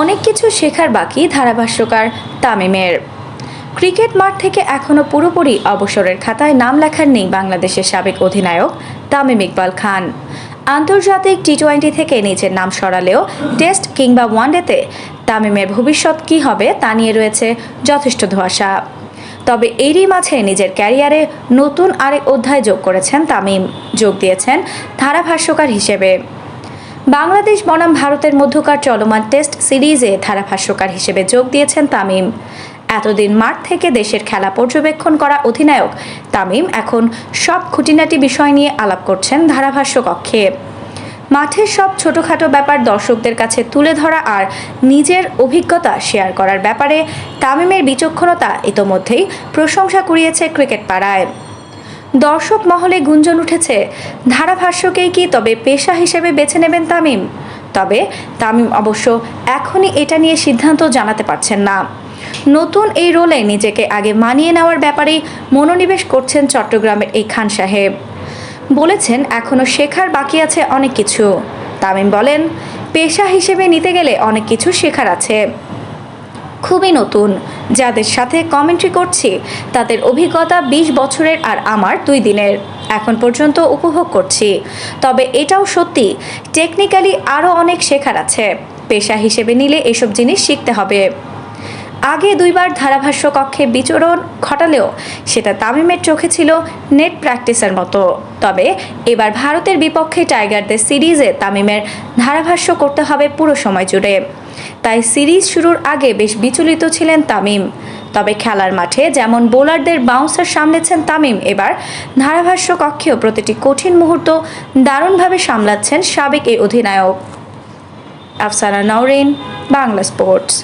অনেক কিছু শেখার বাকি ধারাভাষ্যকার তামিমের। ক্রিকেট মাঠ থেকে এখনও পুরোপুরি অবসরের খাতায় নাম লেখার নেই বাংলাদেশের সাবেক অধিনায়ক তামিম ইকবাল খান। আন্তর্জাতিক টি টোয়েন্টি থেকে নিজের নাম সরালেও টেস্ট কিংবা ওয়ানডেতে তামিমের ভবিষ্যৎ কী হবে তা নিয়ে রয়েছে যথেষ্ট ধোঁয়াশা। তবে এরই মাঝে নিজের ক্যারিয়ারে নতুন আরেক অধ্যায় যোগ করেছেন তামিম। যোগ দিয়েছেন ধারাভাষ্যকার হিসেবে। বাংলাদেশ বনাম ভারতের মধ্যকার চলমান টেস্ট সিরিজে ধারাভাষ্যকার হিসেবে যোগ দিয়েছেন তামিম। এতদিন মাঠ থেকে দেশের খেলা পর্যবেক্ষণ করা অধিনায়ক তামিম এখন সব খুঁটিনাটি বিষয় নিয়ে আলাপ করছেন ধারাভাষ্য কক্ষে মাঠের সব ছোটোখাটো ব্যাপার দর্শকদের কাছে তুলে ধরা আর নিজের অভিজ্ঞতা শেয়ার করার ব্যাপারে তামিমের বিচক্ষণতা ইতোমধ্যেই প্রশংসা কুড়িয়েছে ক্রিকেট পাড়ায় দর্শক মহলে গুঞ্জন উঠেছে, ধারাভাষ্যকেই কি তবে পেশা হিসেবে বেছে নেবেন তামিম? তবে তামিম অবশ্য এখনই এটা নিয়ে সিদ্ধান্ত জানাতে পারছেন না। নতুন এই রোলে নিজেকে আগে মানিয়ে নেওয়ার ব্যাপারেই মনোনিবেশ করছেন চট্টগ্রামের এই খান সাহেব। বলেছেন এখনও শেখার বাকি আছে অনেক কিছু। তামিম বলেন, পেশা হিসেবে নিতে গেলে অনেক কিছু শেখার আছে। খুবই নতুন। যাদের সাথে কমেন্ট্রি করছি, তাদের অভিজ্ঞতা ২০ বছরের আর আমার দুই দিনের। এখন পর্যন্ত উপভোগ করছি। তবে এটাও সত্যি টেকনিক্যালি আরও অনেক শেখার আছে। পেশা হিসেবে নিলে এসব জিনিস শিখতে হবে। আগে দুইবার ধারাভাষ্য কক্ষে বিচরণ ঘটালেও সেটা তামিমের চোখে ছিল নেট প্র্যাকটিসের মতো। তবে এবার ভারতের বিপক্ষে টাইগারদের সিরিজে তামিমের ধারাভাষ্য করতে হবে পুরো সময় জুড়ে। তাই সিরিজ শুরুর আগে বেশ বিচলিত ছিলেন তামিম। তবে খেলার মাঠে যেমন বোলারদের বাউন্সার সামলেছেন তামিম, এবার ধারাভাষ্য কক্ষেও প্রতিটি কঠিন মুহূর্ত দারুণভাবে সামলাচ্ছেন সাবেক এই অধিনায়ক। আফসানা নওরিন, বাংলা স্পোর্টস।